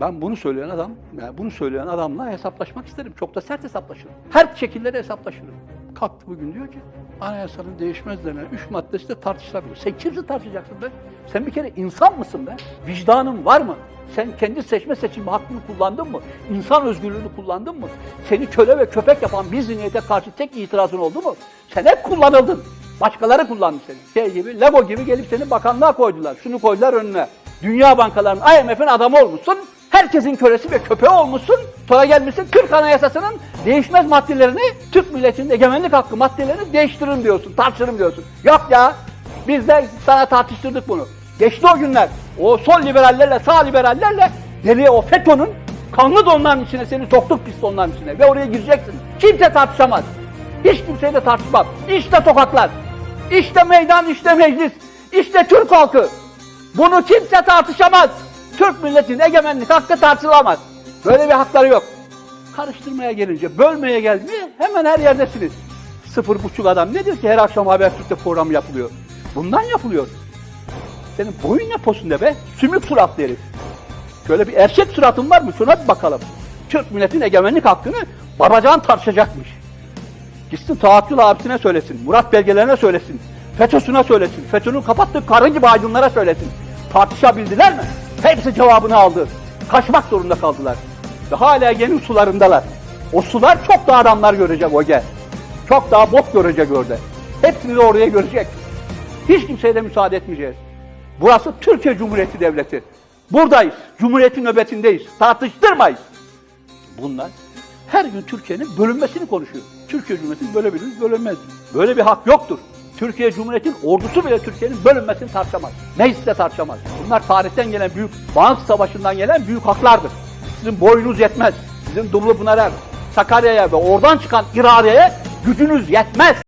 Ben bunu söyleyen adam, yani bunu söyleyen adamla hesaplaşmak isterim. Çok da sert hesaplaşırım. Her şekilde de hesaplaşırım. Kalktı bugün diyor ki anayasanın değişmez denen üç maddesi de tartışılabilir. Sen kimse tartışacaksın be? Sen bir kere insan mısın be? Vicdanın var mı? Sen kendi seçme seçilme hakkını kullandın mı? İnsan özgürlüğünü kullandın mı? Seni köle ve köpek yapan bir zihniyete karşı tek itirazın oldu mu? Sen hep kullanıldın. Başkaları kullandı seni. Şey gibi, Lego gibi gelip seni bakanlığa koydular. Şunu koydular önüne. Dünya bankalarının, IMF'in adamı olmuşsun. Herkesin kölesi ve köpeği olmuşsun. Sonra gelmişsin Türk Anayasası'nın değişmez maddelerini, Türk milletinin egemenlik hakkı maddelerini değiştirin diyorsun, tartışırım diyorsun. Yok ya, biz de sana tartıştırdık bunu. Geçti o günler. O sol liberallerle, sağ liberallerle deliye o FETÖ'nün kanlı donların içine seni soktuk pis donların içine. Ve oraya gireceksin. Kimse tartışamaz. Hiç kimseyle tartışmam. İşte sokaklar. İşte meydan, işte meclis. İşte Türk halkı. Bunu kimse tartışamaz. Türk milletinin egemenlik hakkı tartışılamaz. Böyle bir hakları yok. Karıştırmaya gelince, bölmeye gelince hemen her yerdesiniz. Sıfır buçuk adam nedir ki her akşam Habertürk'te program yapılıyor? Bundan yapılıyor. Senin boyun ne posunda be? Sümük suratlı herif. Şöyle bir erkek suratın var mı? Şuna bir bakalım. Türk milletin egemenlik hakkını babacan tartışacakmış. Gitsin Tahakkül abisine söylesin, Murat belgelerine söylesin, FETÖ'süne söylesin, FETÖ'nün kapattığı karı gibi aydınlara söylesin. Tartışabildiler mi? Hepsi cevabını aldı. Kaçmak zorunda kaldılar. Ve hala yeni sularındalar. O sular çok daha adamlar görecek o gel. Çok daha bok görecek orada. Hepsini de oraya görecek. Hiç kimseye de müsaade etmeyeceğiz. Burası Türkiye Cumhuriyeti Devleti. Buradayız. Cumhuriyetin nöbetindeyiz. Tartıştırmayız. Bunlar her gün Türkiye'nin bölünmesini konuşuyor. Türkiye Cumhuriyeti'nin bölebilir, bölünmez. Böyle bir hak yoktur. Türkiye Cumhuriyeti'nin ordusu bile Türkiye'nin bölünmesini tartışamaz. Mecliste tartışamaz. Bunlar tarihten gelen büyük, bağımsız savaşından gelen büyük haklardır. Sizin boyunuz yetmez. Sizin Dumlupınar'a, Sakarya'ya ve oradan çıkan iradeye gücünüz yetmez.